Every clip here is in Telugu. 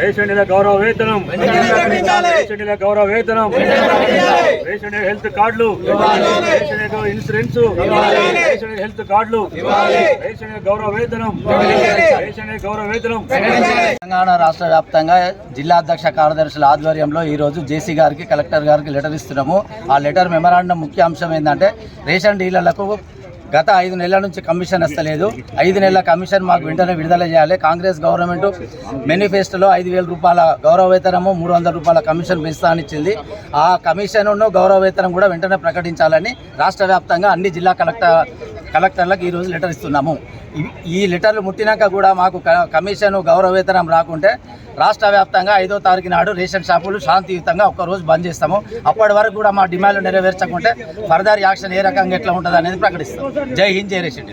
రేషన్ డీలర్ గౌరవ వేతనం రేషన్ డీలర్ గౌరవ వేతనం రేషన్ హెల్త్ కార్డులు. Ration insurance. రేషన్ హెల్త్ కార్డులు. రేషన్ గౌరవ వేతనం రేషన్ గౌరవ వేతనం తెలంగాణ రాష్ట్ర వ్యాప్తంగా జిల్లా అధ్యక్ష కార్యదర్శుల ఆధ్వర్యంలో ఈరోజు జేసీ గారికి కలెక్టర్ గారికి లెటర్ ఇస్తున్నాము. ఆ లెటర్ మెమరాండం ముఖ్య అంశం ఏంటంటే రేషన్ డీలర్లకు గత ఐదు నెలల నుంచి కమిషన్ వస్తలేదు. ఐదు నెలల కమిషన్ మాకు వెంటనే విడుదల చేయాలి. కాంగ్రెస్ గవర్నమెంట్ మేనిఫెస్టోలో ఐదు వేల రూపాయల గౌరవవేతనము మూడు వందల రూపాయల కమిషన్ పెంచుతానిచ్చింది ఆ కమిషన్ను గౌరవవేతనం కూడా వెంటనే ప్రకటించాలని రాష్ట్ర వ్యాప్తంగా అన్ని జిల్లా కలెక్టర్ కలెక్టర్లకు ఈరోజు లెటర్ ఇస్తున్నాము. ఈ లెటర్లు ముట్టినాక కూడా మాకు క- కమిషన్ గౌరవ వేతనం రాకుంటే రాష్ట్ర వ్యాప్తంగా ఐదో తారీఖు నాడు రేషన్ షాపులు శాంతియుతంగా ఒక్క రోజు బంద్ చేస్తాము. అప్పటి వరకు కూడా మా డిమాండ్లు నెరవేర్చకుంటే ఫర్దర్ యాక్షన్ ఏ రకంగా ఎట్లా ఉంటుంది అనేది ప్రకటిస్తాం. జై హింద్ జై రేషన్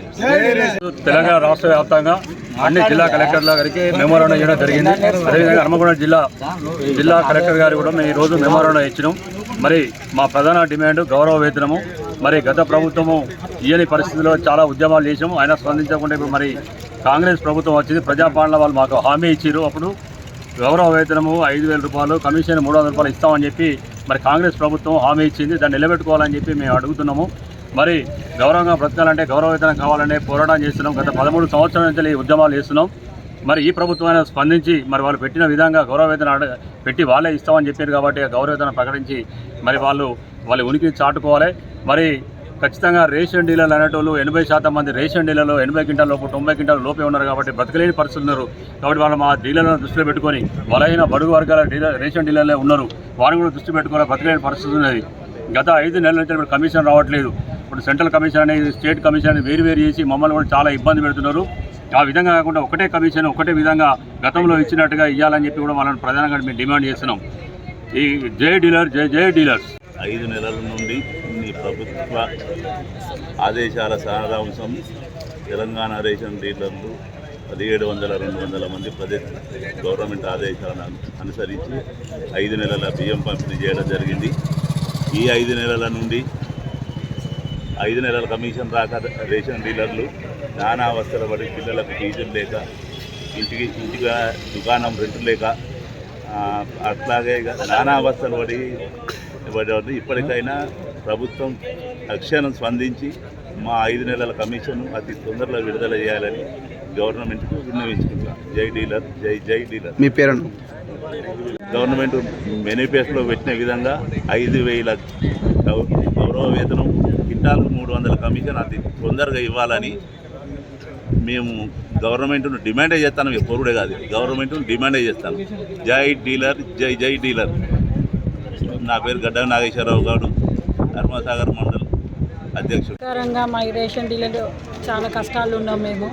తెలంగాణ రాష్ట్ర వ్యాప్తంగా అన్ని జిల్లా కలెక్టర్ల గారికి మెమోరాండం ఇవ్వడం జరిగింది. అదేవిధంగా హనుమకొండ జిల్లా జిల్లా కలెక్టర్ గారు కూడా మేము ఈరోజు మెమోరాండం ఇచ్చినాం. మరి మా ప్రధాన డిమాండ్ గౌరవ వేతనము. మరి గత ప్రభుత్వము ఇయని పరిస్థితిలో చాలా ఉద్యమాలు చేసాము అయినా స్పందించకుండా ఇప్పుడు మరి కాంగ్రెస్ ప్రభుత్వం వచ్చింది. ప్రజాపాలన వాళ్ళు మాకు హామీ ఇచ్చారు అప్పుడు గౌరవ వేతనము ఐదు వేల రూపాయలు కమిషన్ మూడు వందల రూపాయలు ఇస్తామని చెప్పి మరి కాంగ్రెస్ ప్రభుత్వం హామీ ఇచ్చింది. దాన్ని నిలబెట్టుకోవాలని చెప్పి మేము అడుగుతున్నాము. మరి గౌరవంగా బ్రతకాలంటే గౌరవ వేతనం కావాలనే పోరాటం చేస్తున్నాం. గత పదమూడు సంవత్సరాల నుంచి ఉద్యమాలు చేస్తున్నాం. మరి ఈ ప్రభుత్వం స్పందించి మరి వాళ్ళు పెట్టిన విధంగా గౌరవవేతన పెట్టి వాళ్ళే ఇస్తామని చెప్పారు కాబట్టి ఆ గౌరవ ప్రకటించి మరి వాళ్ళు వాళ్ళ ఉనికిని చాటుకోవాలి. మరి ఖచ్చితంగా రేషన్ డీలర్లు అనేటోళ్ళు ఎనభై శాతం మంది రేషన్ డీలర్లు ఎనభై క్వింటాల లోపు తొంభై క్వింటాల లోపే ఉన్నారు కాబట్టి బ్రతకలేని పరిస్థితులు ఉన్నారు. కాబట్టి వాళ్ళు మా డీలర్లను దృష్టిలో పెట్టుకొని బలహీన బడుగు వర్గాల డీలర్ రేషన్ డీలర్లే ఉన్నారు. వారిని కూడా దృష్టి పెట్టుకోవాలి. బ్రతకలేని పరిస్థితి ఉన్నది. గత ఐదు నెలల నుంచి ఇప్పుడు కమిషన్ రావట్లేదు. ఇప్పుడు సెంట్రల్ కమిషన్ అనేది స్టేట్ కమిషన్ అనేది వేరు వేరు చేసి మమ్మల్ని కూడా చాలా ఇబ్బంది పెడుతున్నారు. ఆ విధంగా కాకుండా ఒకటే కమిషన్ ఒకటే విధంగా గతంలో ఇచ్చినట్టుగా ఇవ్వాలని చెప్పి కూడా వాళ్ళని ప్రధానంగా మేము డిమాండ్ చేస్తున్నాం. ఈ జై డీలర్ జై జై డీలర్స్. ఐదు నెలల నుండి ఈ ప్రభుత్వ ఆదేశాల సారాంశం తెలంగాణ రేషన్ డీలర్లు పదిహేడు వందల రెండు వందల మంది ప్రదే గవర్నమెంట్ ఆదేశాలను అనుసరించి ఐదు నెలల బియ్యం పంపిణీ చేయడం జరిగింది. ఈ ఐదు నెలల నుండి ఐదు నెలల కమిషన్ రాక రేషన్ డీలర్లు నానా అవస్థల పడి పిల్లలకు ఫీజులు లేక ఇంటికి ఇంటిగా దుకాణం రెంట్ లేక అట్లాగే నానా అవస్థలు పడి పడి ఇప్పటికైనా ప్రభుత్వం తక్షణం స్పందించి మా ఐదు నెలల కమిషన్ అతి తొందరలో విడుదల చేయాలని గవర్నమెంట్కు విన్నవించుకుంటాం జై డీలర్ జై జై డీలర్. మీ పేరు గవర్నమెంట్ మేనిఫెస్టోలో పెట్టిన విధంగా ఐదు వేల గౌరవ వేతనం కింటాలకు మూడు వందల కమిషన్ అతి తొందరగా ఇవ్వాలని మేము గవర్నమెంట్ను డిమాండే చేస్తాను పొరుడే కాదు. గవర్నమెంట్ను డిమాండే చేస్తాను. జై డీలర్ జై జై డీలర్. నా పేరు గడ్డ నాగేశ్వరరావు గారు ధర్మసాగర్ మండల్ అధ్యక్షుడు. ప్రకారంగా మా రేషన్ డీలర్లు చాలా కష్టాలు ఉన్నాం మేము.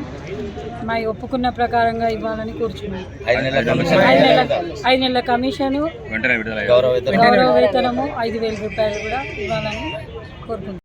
మా ఒప్పుకున్న ప్రకారంగా ఇవ్వాలని కూర్చున్నాం. ఐదు నెలల కమిషన్. గౌరవ వేతనము ఐదు వేల రూపాయలు కూడా ఇవ్వాలని కోరుకుంటున్నాం.